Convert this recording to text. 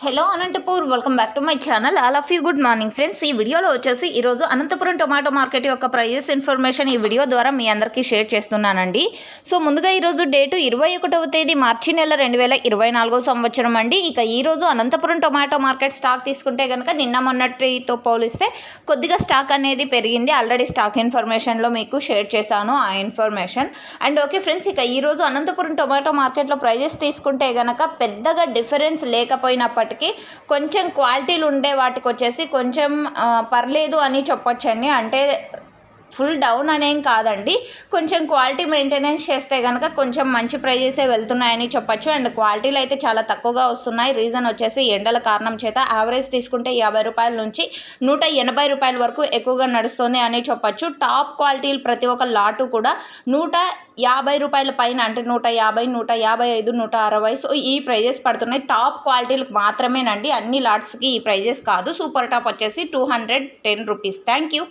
Hello Anantapur welcome back to my channel all of you good morning friends ఈ వీడియోలో వచ్చేసి ఈరోజు Anantapuram tomato market యొక్క ప్రైజెస్ ఇన్ఫర్మేషన్ ఈ వీడియో ద్వారా మీ అందరికీ షేర్ చేస్తున్నానండి. సో ముందుగా ఈరోజు డేటు ఇరవై ఒకటవ తేదీ మార్చి నెల రెండు వేల ఇరవై నాలుగో సంవత్సరం అండి. ఇక ఈరోజు అనంతపురం టొమాటో మార్కెట్ స్టాక్ తీసుకుంటే కనుక నిన్న మొన్నటితో పోలిస్తే కొద్దిగా స్టాక్ అనేది పెరిగింది. ఆల్రెడీ స్టాక్ ఇన్ఫర్మేషన్లో మీకు షేర్ చేశాను ఆ ఇన్ఫర్మేషన్ అండ్ ఓకే ఫ్రెండ్స్ ఇక ఈరోజు అనంతపురం టొమాటో మార్కెట్లో ప్రైజెస్ తీసుకుంటే కనుక పెద్దగా డిఫరెన్స్ లేకపోయినప్పటికీ కొంచెం క్వాలిటీలు ఉండే వాటికి వచ్చేసి కొంచెం పర్లేదు అని చెప్పొచ్చండి. అంటే ఫుల్ డౌన్ అనేం కాదండి. కొంచెం క్వాలిటీ మెయింటెనెన్స్ చేస్తే కనుక కొంచెం మంచి ప్రైజెసే వెళ్తున్నాయని చెప్పొచ్చు. అండ్ క్వాలిటీలు అయితే చాలా తక్కువగా వస్తున్నాయి. రీజన్ వచ్చేసి ఎండల కారణం చేత యావరేజ్ తీసుకుంటే యాభై రూపాయల నుంచి నూట ఎనభై రూపాయల వరకు ఎక్కువగా నడుస్తుంది అని చెప్పొచ్చు. టాప్ క్వాలిటీలు ప్రతి ఒక్క లాటు కూడా నూట యాభై రూపాయల పైన అంటే నూట యాభై నూట యాభై ఐదు నూట అరవై సో ఈ ప్రైజెస్ పడుతున్నాయి. టాప్ క్వాలిటీలకు మాత్రమేనండి. అన్ని లాట్స్కి ఈ ప్రైజెస్ కాదు. సూపర్ టాప్ వచ్చేసి two hundred ten rupees. Thank you.